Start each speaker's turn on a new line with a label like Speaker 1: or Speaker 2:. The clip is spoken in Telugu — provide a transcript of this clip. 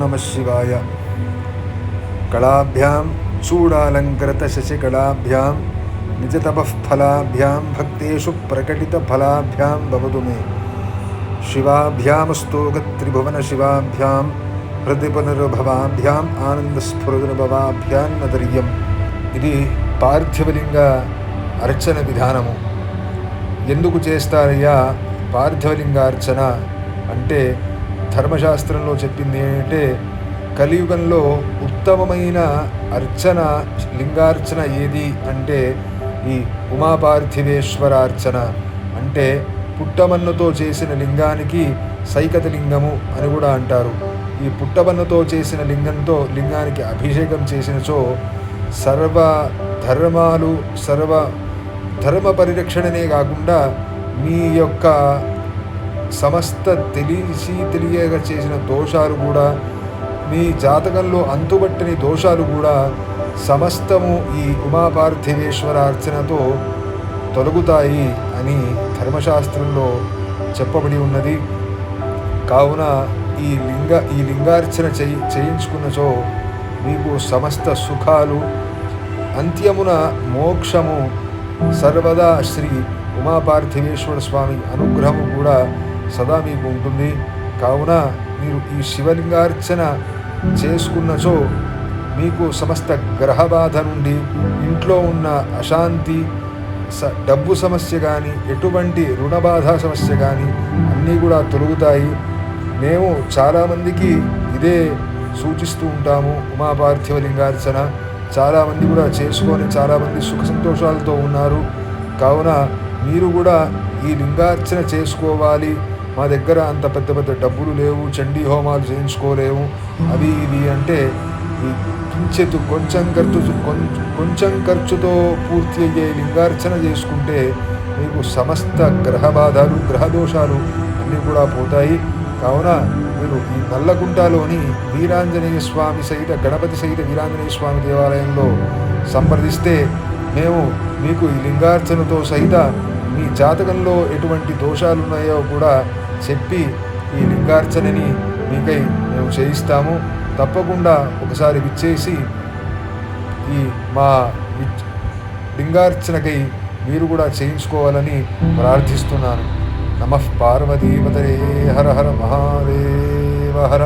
Speaker 1: నమ శివాయ కళాభ్యాం చూడాలంకృతశశికళాభ్యాం నిజతపఃఫలాభ్యాం భక్తేషు ప్రకటితఫలాభ్యాం భవతు మే శివాభ్యామస్తోగత్రిభువన శివాభ్యాం హృదిపునరుభవాభ్యాం ఆనందస్ఫురనుభవాభ్యాం నదర్యం ఇది పార్థివలింగ అర్చన విధానము ఎందుకు చేస్తారయ్యా? పార్థివలింగార్చన అంటే ధర్మశాస్త్రంలో చెప్పింది ఏంటంటే కలియుగంలో ఉత్తమమైన అర్చన లింగార్చన ఏది అంటే ఈ ఉమాపార్థివేశ్వరార్చన. అంటే పుట్టమన్నుతో చేసిన లింగానికి సైకత లింగము అని కూడా అంటారు. ఈ పుట్టమన్నుతో చేసిన లింగంతో లింగానికి అభిషేకం చేసినచో సర్వ ధర్మాలు సర్వ ధర్మ పరిరక్షణనే కాకుండా మీ యొక్క సమస్త తెలిసి తెలియక చేసిన దోషాలు కూడా మీ జాతకంలో అంతుబట్టని దోషాలు కూడా సమస్తము ఈ ఉమాపార్థివేశ్వర అర్చనతో తొలగుతాయి అని ధర్మశాస్త్రంలో చెప్పబడి ఉన్నది. కావున ఈ లింగ ఈ లింగార్చన చేయి చేయించుకున్నచో మీకు సమస్త సుఖాలు. అంత్యమున మోక్షము. సర్వదా శ్రీ ఉమాపార్థివేశ్వర స్వామి అనుగ్రహము కూడా సదా మీకు ఉంటుంది. కావున మీరు ఈ శివలింగార్చన చేసుకున్నచో మీకు సమస్త గ్రహ బాధ నుండి ఇంట్లో ఉన్న అశాంతి స డబ్బు సమస్య కానీ ఎటువంటి రుణ బాధ సమస్య కానీ అన్నీ కూడా తొలుగుతాయి. మేము చాలామందికి ఇదే సూచిస్తూ ఉంటాము ఉమాపార్థివ లింగార్చన. చాలామంది కూడా చేసుకొని చాలామంది సుఖ సంతోషాలతో ఉన్నారు. కావున మీరు కూడా ఈ లింగార్చన చేసుకోవాలి. మా దగ్గర అంత పెద్ద పెద్ద డబ్బులు లేవు చండీ హోమాలు చేయించుకోలేము అవి ఇవి అంటే కించెత్తు కొంచెం ఖర్చు కొంచెం ఖర్చుతో పూర్తి అయ్యే లింగార్చన చేసుకుంటే మీకు సమస్త గ్రహ బాధలు గ్రహ దోషాలు అన్నీ కూడా పోతాయి. కావున మీరు ఈ నల్లగుంటలోని వీరాంజనేయ స్వామి సహిత గణపతి సహిత వీరాంజనేయ స్వామి దేవాలయంలో సంప్రదిస్తే మేము మీకు ఈ లింగార్చనతో సహిత మీ జాతకంలో ఎటువంటి దోషాలు ఉన్నాయో కూడా చెప్పి ఈ లింగార్చనని మీకై మేము చేయిస్తాము. తప్పకుండా ఒకసారి విచ్చేసి ఈ మా లింగార్చనకై మీరు కూడా చేయించుకోవాలని ప్రార్థిస్తున్నాను. నమః పార్వతీపతరే హర హర మహాదేవ హర.